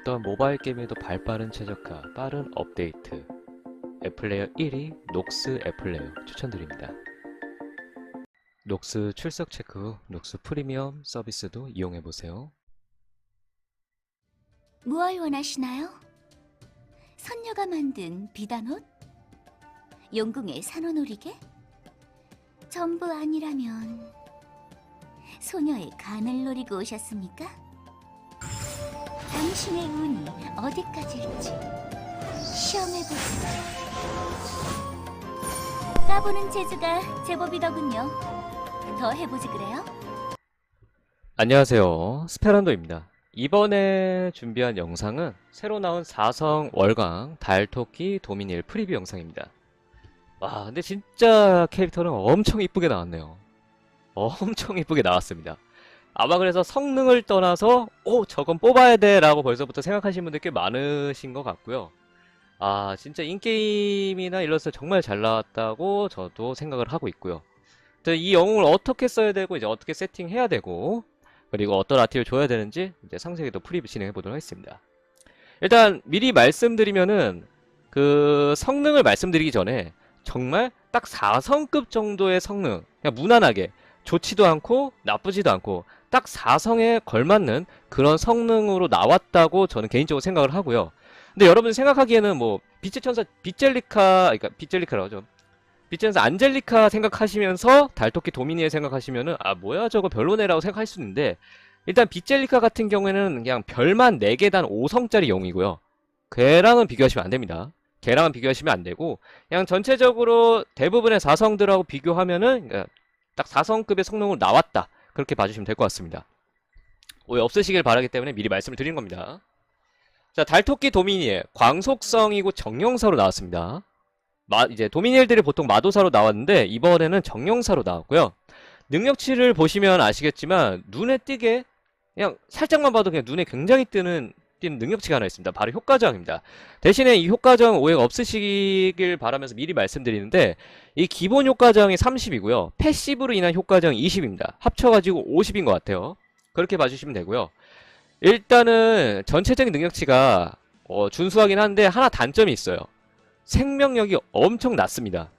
어떤 모바일 게임에도 발빠른 최적화, 빠른 업데이트. 앱플레이어 1위 녹스 앱플레이어 추천드립니다. 녹스 출석 체크 후 녹스 프리미엄 서비스도 이용해보세요. 무얼 원하시나요? 선녀가 만든 비단옷? 용궁의 산호놀이개? 전부 아니라면 소녀의 간을 노리고 오셨습니까? 당신의 운이 어디까지일지 시험해보세요. 까보는 재주가 제법이더군요. 더 해보지 그래요? 안녕하세요. 스페란도입니다. 이번에 준비한 영상은 새로 나온 4성 월강 달토끼 도미니엘 프리뷰 영상입니다. 와, 근데 진짜 캐릭터는 엄청 이쁘게 나왔네요. 엄청 이쁘게 나왔습니다. 아마 그래서 성능을 떠나서 오, 저건 뽑아야 돼 라고 벌써부터 생각하시는 분들 꽤 많으신 것 같고요. 아, 진짜 인게임이나 일러스트 정말 잘 나왔다고 저도 생각을 하고 있고요. 또이 영웅을 어떻게 써야 되고 이제 어떻게 세팅해야 되고 그리고 어떤 아티를 줘야 되는지 이제 상세하게 또 프리뷰 진행해 보도록 하겠습니다. 일단 미리 말씀드리면은 그 성능을 말씀드리기 전에 정말 딱 4성급 정도의 성능 그냥 무난하게 좋지도 않고 나쁘지도 않고 딱 4성에 걸맞는 그런 성능으로 나왔다고 저는 개인적으로 생각을 하고요. 근데 여러분 생각하기에는 뭐 빛의 천사 빗젤리카 그러니까 빗젤리카라고 하죠. 빛의 천사 안젤리카 생각하시면서 달토끼 도미니에 생각하시면은 아 뭐야 저거 별로네라고 생각할 수 있는데 일단 빗젤리카 같은 경우에는 그냥 별만 4개 단 5성짜리 영이고요. 걔랑은 비교하시면 안 됩니다. 걔랑은 비교하시면 안 되고 그냥 전체적으로 대부분의 4성들하고 비교하면은 그러니까 딱 4성급의 성능으로 나왔다. 그렇게 봐주시면 될 것 같습니다. 오해 없으시길 바라기 때문에 미리 말씀을 드린 겁니다. 자, 달토끼 도미니엘 광속성이고 정령사로 나왔습니다. 마, 이제 도미니엘들이 보통 마도사로 나왔는데 이번에는 정령사로 나왔고요. 능력치를 보시면 아시겠지만 눈에 띄게 그냥 살짝만 봐도 그냥 눈에 굉장히 뜨는 띄는 능력치가 하나 있습니다. 바로 효과정입니다. 대신에 이 효과정 오해가 없으시길 바라면서 미리 말씀드리는데 이 기본 효과정이 30이고요. 패시브로 인한 효과정이 20입니다. 합쳐가지고 50인 것 같아요. 그렇게 봐주시면 되고요. 일단은 전체적인 능력치가 어, 준수하긴 한데 하나 단점이 있어요. 생명력이 엄청 낮습니다.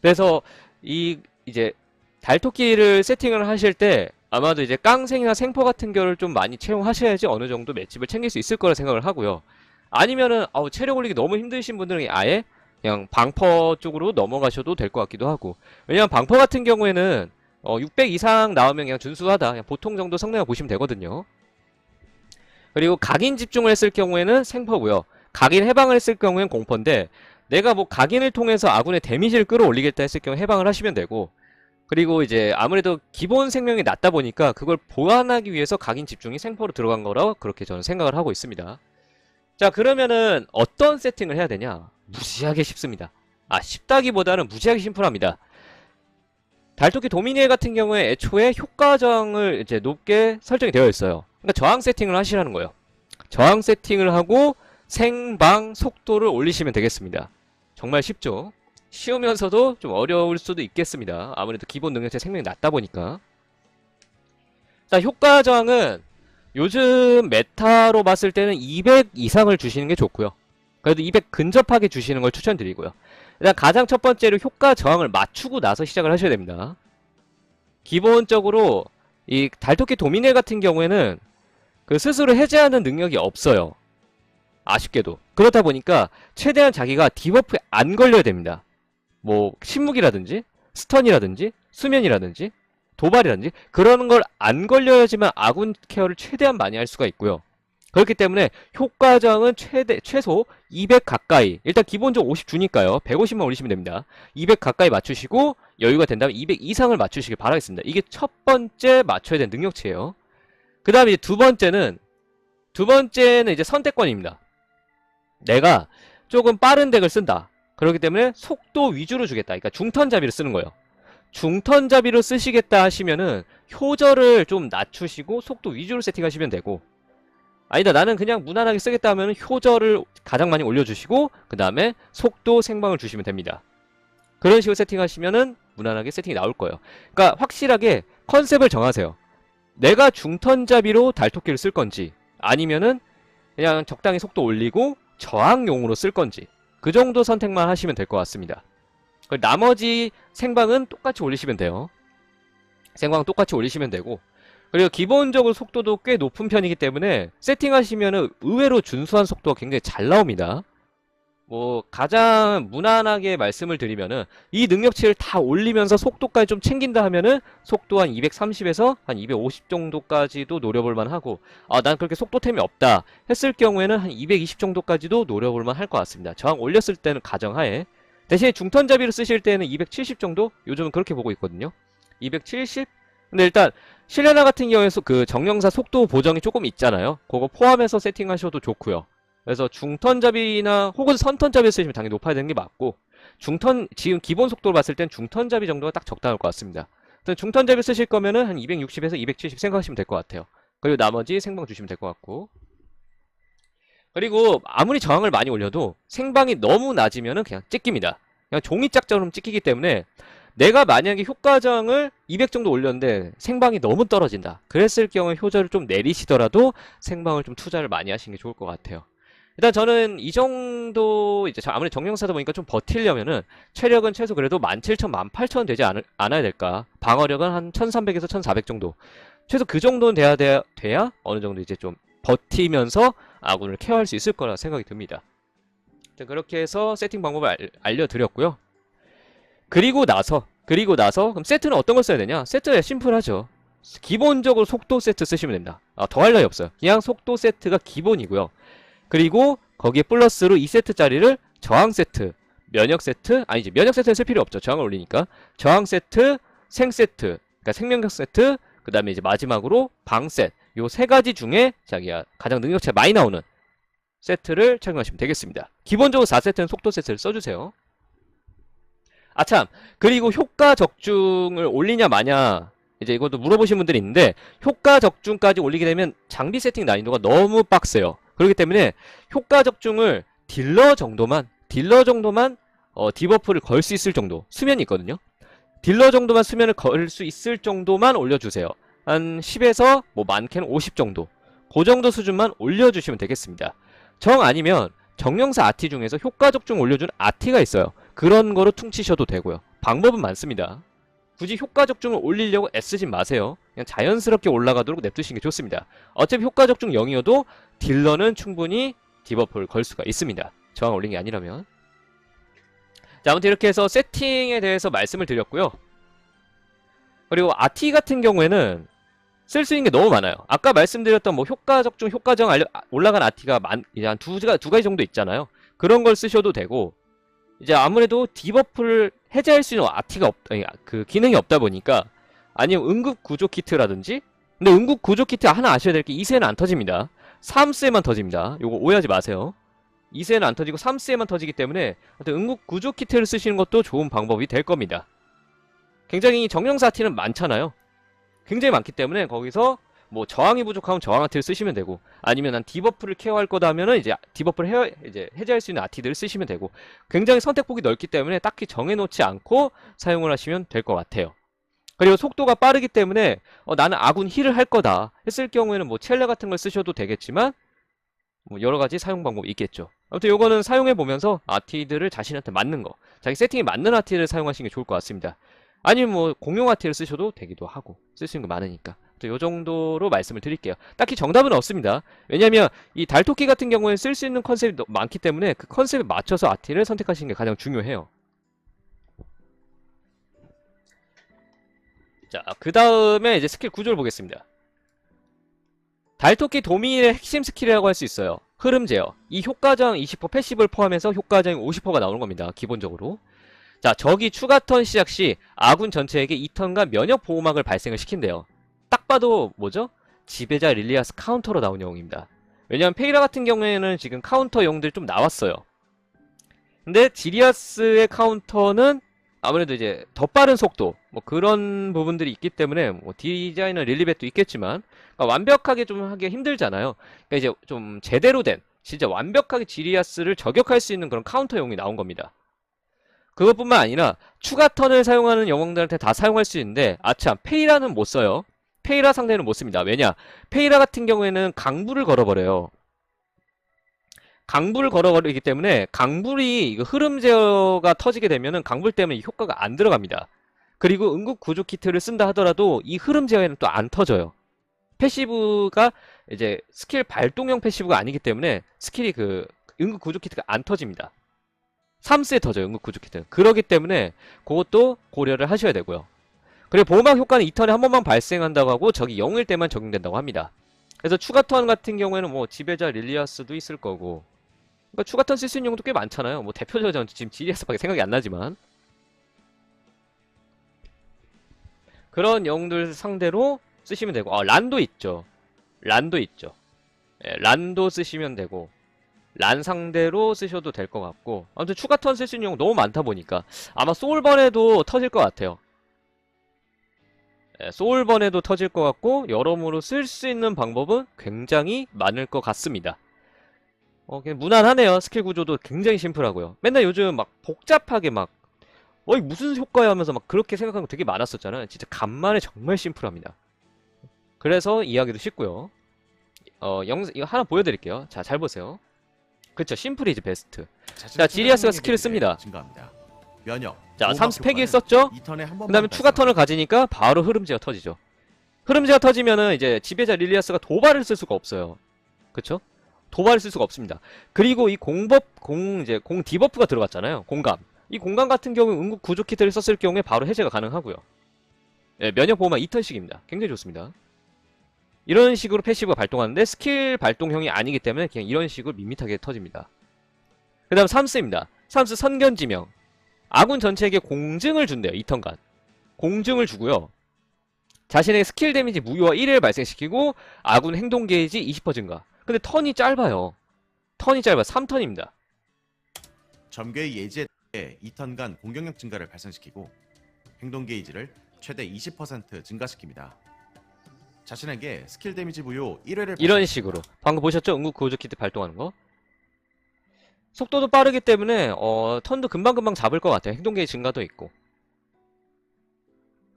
그래서 이 이제 달토끼를 세팅을 하실 때 아마도 이제 깡생이나 생포 같은 거를 좀 많이 채용하셔야지 어느 정도 맷집을 챙길 수 있을 거라 생각을 하고요. 아니면은 아우 체력 올리기 너무 힘드신 분들은 아예 그냥 방퍼 쪽으로 넘어가셔도 될 것 같기도 하고 왜냐면 방퍼 같은 경우에는 어, 600 이상 나오면 그냥 준수하다 그냥 보통 정도 성능을 보시면 되거든요. 그리고 각인 집중을 했을 경우에는 생퍼고요. 각인 해방을 했을 경우에는 공퍼인데 내가 뭐 각인을 통해서 아군의 데미지를 끌어올리겠다 했을 경우 해방을 하시면 되고 그리고 이제 아무래도 기본 생명이 낮다 보니까 그걸 보완하기 위해서 각인 집중이 생포로 들어간 거라 그렇게 저는 생각을 하고 있습니다. 자 그러면은 어떤 세팅을 해야 되냐? 무지하게 쉽습니다. 아 쉽다기보다는 무지하게 심플합니다. 달토끼 도미니엘 같은 경우에 애초에 효과정을 이제 높게 설정이 되어 있어요. 그러니까 저항 세팅을 하시라는 거예요. 저항 세팅을 하고 생방 속도를 올리시면 되겠습니다. 정말 쉽죠? 쉬우면서도 좀 어려울 수도 있겠습니다. 아무래도 기본 능력치 생명이 낮다 보니까. 자, 효과 저항은 요즘 메타로 봤을 때는 200 이상을 주시는 게 좋고요. 그래도 200 근접하게 주시는 걸 추천드리고요. 일단 가장 첫 번째로 효과 저항을 맞추고 나서 시작을 하셔야 됩니다. 기본적으로 이 달토끼 도미넬 같은 경우에는 그 스스로 해제하는 능력이 없어요. 아쉽게도. 그렇다 보니까 최대한 자기가 디버프에 안 걸려야 됩니다. 뭐 침묵이라든지 스턴이라든지 수면이라든지 도발이라든지 그런 걸 안 걸려야지만 아군 케어를 최대한 많이 할 수가 있고요. 그렇기 때문에 효과정은 최대 최소 200 가까이 일단 기본적으로 50 주니까요. 150만 올리시면 됩니다. 200 가까이 맞추시고 여유가 된다면 200 이상을 맞추시길 바라겠습니다. 이게 첫 번째 맞춰야 되는 능력치예요. 그 다음에 두 번째는 두 번째는 이제 선택권입니다. 내가 조금 빠른 덱을 쓴다. 그렇기 때문에 속도 위주로 주겠다. 그러니까 중턴잡이를 쓰는 거예요. 중턴잡이로 쓰시겠다 하시면은 효절을 좀 낮추시고 속도 위주로 세팅하시면 되고 아니다 나는 그냥 무난하게 쓰겠다 하면 효절을 가장 많이 올려주시고 그 다음에 속도 생방을 주시면 됩니다. 그런 식으로 세팅하시면은 무난하게 세팅이 나올 거예요. 그러니까 확실하게 컨셉을 정하세요. 내가 중턴잡이로 달토끼를 쓸 건지 아니면은 그냥 적당히 속도 올리고 저항용으로 쓸 건지 그 정도 선택만 하시면 될 것 같습니다. 그리고 나머지 생방은 똑같이 올리시면 돼요. 생방 똑같이 올리시면 되고 그리고 기본적으로 속도도 꽤 높은 편이기 때문에 세팅하시면 의외로 준수한 속도가 굉장히 잘 나옵니다. 뭐 가장 무난하게 말씀을 드리면은 이 능력치를 다 올리면서 속도까지 좀 챙긴다 하면은 속도 한 230에서 한 250 정도까지도 노려볼 만 하고 아 난 그렇게 속도템이 없다 했을 경우에는 한 220 정도까지도 노려볼 만 할 것 같습니다. 저항 올렸을 때는 가정하에 대신에 중턴잡이를 쓰실 때는 270 정도 요즘은 그렇게 보고 있거든요. 270? 근데 일단 실레나 같은 경우에서 그 정령사 속도 보정이 조금 있잖아요. 그거 포함해서 세팅하셔도 좋고요. 그래서 중턴잡이나 혹은 선턴잡이 쓰시면 당연히 높아야 되는 게 맞고 중턴 지금 기본 속도로 봤을 땐 중턴잡이 정도가 딱 적당할 것 같습니다. 중턴잡이 쓰실 거면은 한 260에서 270 생각하시면 될 것 같아요. 그리고 나머지 생방 주시면 될 것 같고 그리고 아무리 저항을 많이 올려도 생방이 너무 낮으면은 그냥 찍힙니다. 그냥 종이짝처럼 찍히기 때문에 내가 만약에 효과정을 200 정도 올렸는데 생방이 너무 떨어진다. 그랬을 경우에 효자를 좀 내리시더라도 생방을 좀 투자를 많이 하시는 게 좋을 것 같아요. 일단 저는 이 정도 이제 저 아무리 정령사다 보니까 좀 버틸려면은 체력은 최소 그래도 17,000, 18,000 되지 않, 않아야 될까. 방어력은 한 1,300에서 1,400 정도. 최소 그 정도는 돼야 돼야, 돼야 어느 정도 이제 좀 버티면서 아군을 케어할 수 있을 거라 생각이 듭니다. 그렇게 해서 세팅 방법을 알, 알려드렸고요. 그리고 나서 그리고 나서 그럼 세트는 어떤 걸 써야 되냐? 세트 심플하죠. 기본적으로 속도 세트 쓰시면 됩니다. 아, 더할 나위 없어요. 그냥 속도 세트가 기본이고요. 그리고 거기에 플러스로 2세트짜리를 저항 세트, 면역 세트, 아니지 면역 세트는 쓸 필요 없죠. 저항을 올리니까 저항 세트, 생 세트, 그러니까 생명력 세트, 그 다음에 이제 마지막으로 방 세트. 요 세 가지 중에 자기가 가장 능력치가 많이 나오는 세트를 착용하시면 되겠습니다. 기본적으로 4세트는 속도 세트를 써주세요. 아참 그리고 효과 적중을 올리냐 마냐 이제 이것도 물어보신 분들이 있는데 효과 적중까지 올리게 되면 장비 세팅 난이도가 너무 빡세요. 그렇기 때문에 효과 적중을 딜러 정도만 딜러 정도만 어, 디버프를 걸 수 있을 정도 수면이 있거든요. 딜러 정도만 수면을 걸 수 있을 정도만 올려주세요. 한 10에서 뭐 많게는 50 정도 그 정도 수준만 올려주시면 되겠습니다. 정 아니면 정령사 아티 중에서 효과 적중 올려준 아티가 있어요. 그런 거로 퉁치셔도 되고요. 방법은 많습니다. 굳이 효과 적중을 올리려고 애쓰진 마세요. 그냥 자연스럽게 올라가도록 냅두시는 게 좋습니다. 어차피 효과 적중 0이어도 딜러는 충분히 디버프를 걸 수가 있습니다. 저항 올린 게 아니라면. 자, 아무튼 이렇게 해서 세팅에 대해서 말씀을 드렸고요. 그리고 아티 같은 경우에는 쓸 수 있는 게 너무 많아요. 아까 말씀드렸던 뭐 효과 적 중, 효과정 올라간 아티가 만, 이제 한 두, 두 가지 정도 있잖아요. 그런 걸 쓰셔도 되고, 이제 아무래도 디버프를 해제할 수 있는 아티가 없, 아니, 그 기능이 없다 보니까, 아니면 응급 구조 키트라든지, 근데 응급 구조 키트 하나 아셔야 될 게 2세는 안 터집니다. 3세만 터집니다. 요거 오해하지 마세요. 2세는 안 터지고 3세만 터지기 때문에 응급 구조 키트를 쓰시는 것도 좋은 방법이 될 겁니다. 굉장히 정령사 아티는 많잖아요. 굉장히 많기 때문에 거기서 뭐 저항이 부족하면 저항 아티를 쓰시면 되고 아니면 난 디버프를 케어할 거다 하면은 이제 디버프를 헤어, 이제 해제할 수 있는 아티들을 쓰시면 되고 굉장히 선택폭이 넓기 때문에 딱히 정해놓지 않고 사용을 하시면 될 것 같아요. 그리고 속도가 빠르기 때문에 어, 나는 아군 힐을 할 거다 했을 경우에는 뭐 첼레 같은 걸 쓰셔도 되겠지만 뭐 여러 가지 사용 방법이 있겠죠. 아무튼 요거는 사용해 보면서 아티들을 자신한테 맞는 거, 자기 세팅에 맞는 아티를 사용하시는 게 좋을 것 같습니다. 아니면 뭐 공용 아티를 쓰셔도 되기도 하고 쓸 수 있는 거 많으니까. 요 정도로 말씀을 드릴게요. 딱히 정답은 없습니다. 왜냐면 이 달토끼 같은 경우에 쓸 수 있는 컨셉이 많기 때문에 그 컨셉에 맞춰서 아티를 선택하시는 게 가장 중요해요. 자, 그 다음에 이제 스킬 구조를 보겠습니다. 달토끼 도미의 핵심 스킬이라고 할 수 있어요. 흐름 제어. 이 효과정 20% 패시브를 포함해서 효과정이 50%가 나오는 겁니다. 기본적으로. 자, 적이 추가 턴 시작 시 아군 전체에게 2턴간 면역 보호막을 발생을 시킨대요. 딱 봐도 뭐죠? 지배자 릴리아스 카운터로 나온 영웅입니다. 왜냐면 페이라 같은 경우에는 지금 카운터 영웅들이 좀 나왔어요. 근데 지리아스의 카운터는 아무래도 이제 더 빠른 속도 뭐 그런 부분들이 있기 때문에 뭐 디자이너 릴리벳도 있겠지만 그러니까 완벽하게 좀 하기 힘들잖아요. 그러니까 이제 좀 제대로 된 진짜 완벽하게 지리아스를 저격할 수 있는 그런 카운터용이 나온 겁니다. 그것뿐만 아니라 추가 턴을 사용하는 영웅들한테 다 사용할 수 있는데 아참 페이라는 못 써요. 페이라 상대는 못 씁니다. 왜냐? 페이라 같은 경우에는 강부를 걸어버려요. 강불을 걸어버리기 때문에 강불이 이거 흐름 제어가 터지게 되면은 강불 때문에 이 효과가 안 들어갑니다. 그리고 응급 구조 키트를 쓴다 하더라도 이 흐름 제어에는 또 안 터져요. 패시브가 이제 스킬 발동형 패시브가 아니기 때문에 스킬이 그 응급 구조 키트가 안 터집니다. 3스에 터져요, 응급 구조 키트. 그러기 때문에 그것도 고려를 하셔야 되고요. 그리고 보호막 효과는 2턴에 한 번만 발생한다고 하고 적이 0일 때만 적용된다고 합니다. 그래서 추가 턴 같은 경우에는 뭐 지배자 릴리아스도 있을 거고 그러니까 추가 턴 쓸 수 있는 용도 꽤 많잖아요. 뭐 대표적으로 지금 GDS밖에 생각이 안 나지만 그런 영웅들 상대로 쓰시면 되고 아 란도 있죠. 란도 있죠. 예, 란도 쓰시면 되고 란 상대로 쓰셔도 될 것 같고 아무튼 추가 턴 쓸 수 있는 용은 너무 많다 보니까 아마 소울번에도 터질 것 같아요. 예, 소울번에도 터질 것 같고 여러모로 쓸 수 있는 방법은 굉장히 많을 것 같습니다. 어, 그냥 무난하네요. 스킬 구조도 굉장히 심플하고요. 맨날 요즘 막 복잡하게 막 어이 무슨 효과야 하면서 막 그렇게 생각하는 거 되게 많았었잖아요. 진짜 간만에 정말 심플합니다. 그래서 이해하기도 쉽고요. 어, 영 이거 하나 보여드릴게요. 자, 잘 보세요. 그쵸, 심플이 이제 베스트. 자, 지리아스가 스킬을 씁니다. 증가합니다. 면역. 자, 보호막 3스 패기를 효과는 썼죠? 그 다음에 추가. 턴을 가지니까 바로 흐름제가 터지죠. 흐름제가 터지면은 이제 지배자 릴리아스가 도발을 쓸 수가 없어요. 그쵸? 도발을 쓸 수가 없습니다. 그리고 이 공법, 공, 이제 공 디버프가 들어갔잖아요. 공감. 이 공감 같은 경우에 응급 구조 키트를 썼을 경우에 바로 해제가 가능하고요. 예, 면역 보호막 2턴씩입니다. 굉장히 좋습니다. 이런 식으로 패시브가 발동하는데 스킬 발동형이 아니기 때문에 그냥 이런 식으로 밋밋하게 터집니다. 그 다음 3스입니다. 3스 선견지명. 아군 전체에게 공증을 준대요. 2턴간. 공증을 주고요. 자신의 스킬 데미지 무효와 1을 발생시키고 아군 행동 게이지 20% 증가. 근데 턴이 짧아요. 턴이 짧아. 3턴입니다. 점괘의 대해 2턴간 공격력 증가를 발생시키고 행동 게이지를 최대 20% 증가시킵니다. 자신에게 스킬 데미지 부여 1회를 이런 식으로. 방금 보셨죠? 응급 구조 키트 발동하는 거. 속도도 빠르기 때문에 어, 턴도 금방금방 잡을 것 같아요. 행동 게이지 증가도 있고.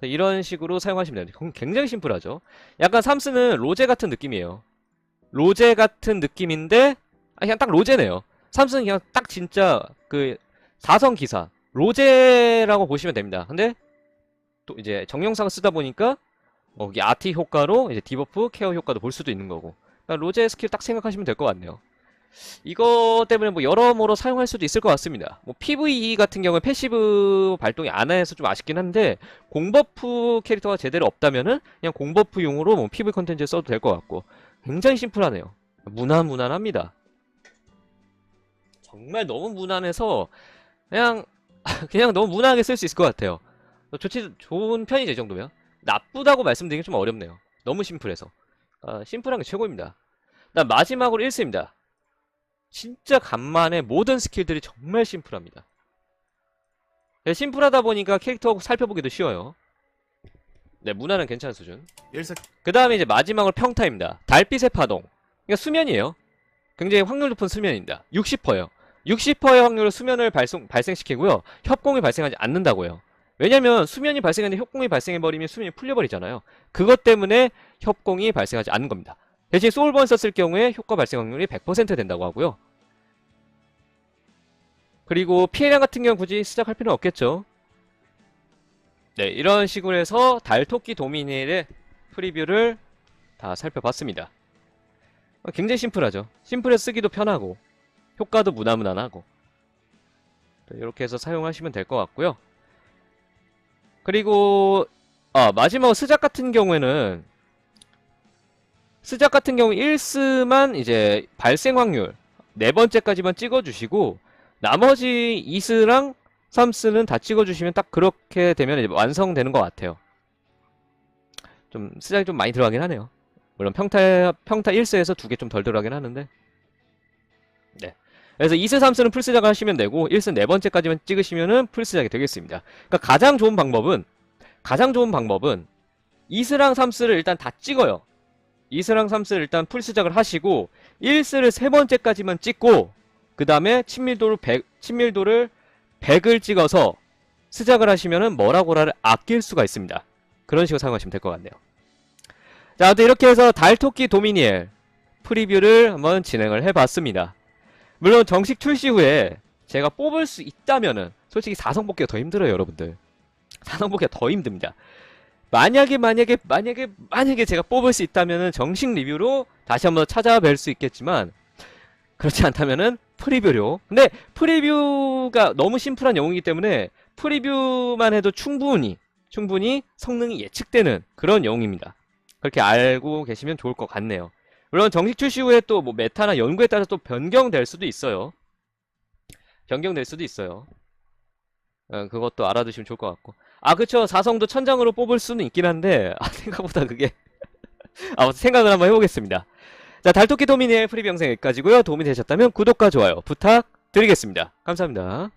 이런 식으로 사용하시면 됩니다. 굉장히 심플하죠. 약간 삼스는 로제 같은 느낌이에요. 로제 같은 느낌인데 아, 그냥 딱 로제네요. 삼스는 그냥 딱 진짜 그 사성 기사 로제라고 보시면 됩니다. 근데 또 이제 정령상을 쓰다 보니까 어, 여기 아티 효과로 이제 디버프 케어 효과도 볼 수도 있는 거고. 그러니까 로제 스킬 딱 생각하시면 될 것 같네요. 이거 때문에 뭐 여러모로 사용할 수도 있을 것 같습니다. 뭐 PVE 같은 경우에 패시브 발동이 안 해서 좀 아쉽긴 한데 공버프 캐릭터가 제대로 없다면은 그냥 공버프용으로 뭐 PV 컨텐츠에 써도 될 것 같고 굉장히 심플하네요. 무난 무난합니다. 정말 너무 무난해서 그냥 그냥 너무 무난하게 쓸 수 있을 것 같아요. 좋지 좋은 편이죠 이 정도면. 나쁘다고 말씀드리기 좀 어렵네요. 너무 심플해서. 아, 심플한 게 최고입니다. 그다음 마지막으로 1스입니다. 진짜 간만에 모든 스킬들이 정말 심플합니다. 네, 심플하다 보니까 캐릭터 살펴보기도 쉬워요. 네, 문화는 괜찮은 수준. 1색 그 다음에 이제 마지막으로 평타입니다. 달빛의 파동. 그러니까 수면이에요. 굉장히 확률 높은 수면입니다. 60%예요. 60%의 확률로 수면을 발생, 발생시키고요. 협공이 발생하지 않는다고요. 왜냐면 수면이 발생하는데 협공이 발생해버리면 수면이 풀려버리잖아요. 그것 때문에 협공이 발생하지 않는 겁니다. 대신 소울번 썼을 경우에 효과 발생 확률이 100% 된다고 하고요. 그리고 피해량 같은 경우 굳이 시작할 필요는 없겠죠. 네, 이런 식으로 해서 달토끼 도미니엘의 프리뷰를 다 살펴봤습니다. 어, 굉장히 심플하죠. 심플해서 쓰기도 편하고 효과도 무난무난하고 네, 이렇게 해서 사용하시면 될 것 같고요. 그리고 아, 마지막 스작 같은 경우에는 스작 같은 경우 1스만 이제 발생 확률 네 번째까지만 찍어주시고 나머지 2스랑 3스는 다 찍어주시면 딱 그렇게 되면 이제 완성되는 것 같아요. 좀 스작이 좀 많이 들어가긴 하네요. 물론 평타 평타 1스에서 두 개 좀 덜 들어가긴 하는데. 네. 그래서 2스 3스는 풀스작 하시면 되고 1스 네 번째까지만 찍으시면은 풀스작이 되겠습니다. 그러니까 가장 좋은 방법은 가장 좋은 방법은 2스랑 3스를 일단 다 찍어요. 2스랑 3스를 일단 풀스작을 하시고 1스를 세 번째까지만 찍고 그 다음에 친밀도를 100, 친밀도를 100을 찍어서 스작을 하시면은 뭐라고라를 아낄 수가 있습니다. 그런 식으로 사용하시면 될 것 같네요. 자, 아무튼 이렇게 해서 달토끼 도미니엘 프리뷰를 한번 진행을 해봤습니다. 물론 정식 출시 후에 제가 뽑을 수 있다면은 솔직히 4성 뽑기가 더 힘들어요, 여러분들. 4성 뽑기가 더 힘듭니다. 만약에 만약에 만약에 만약에 제가 뽑을 수 있다면은 정식 리뷰로 다시 한번 찾아뵐 수 있겠지만 그렇지 않다면은 프리뷰로. 근데 프리뷰가 너무 심플한 영웅이기 때문에 프리뷰만 해도 충분히 충분히 성능이 예측되는 그런 영웅입니다. 그렇게 알고 계시면 좋을 것 같네요. 물론 정식 출시 후에 또 뭐 메타나 연구에 따라 또 변경될 수도 있어요. 변경될 수도 있어요. 어, 그것도 알아두시면 좋을 것 같고. 아, 그쵸. 사성도 천장으로 뽑을 수는 있긴 한데, 아, 생각보다 그게. 아, 생각을 한번 해보겠습니다. 자, 달토끼 프리뷰 영상 여기까지고요 도움이 되셨다면 구독과 좋아요 부탁드리겠습니다. 감사합니다.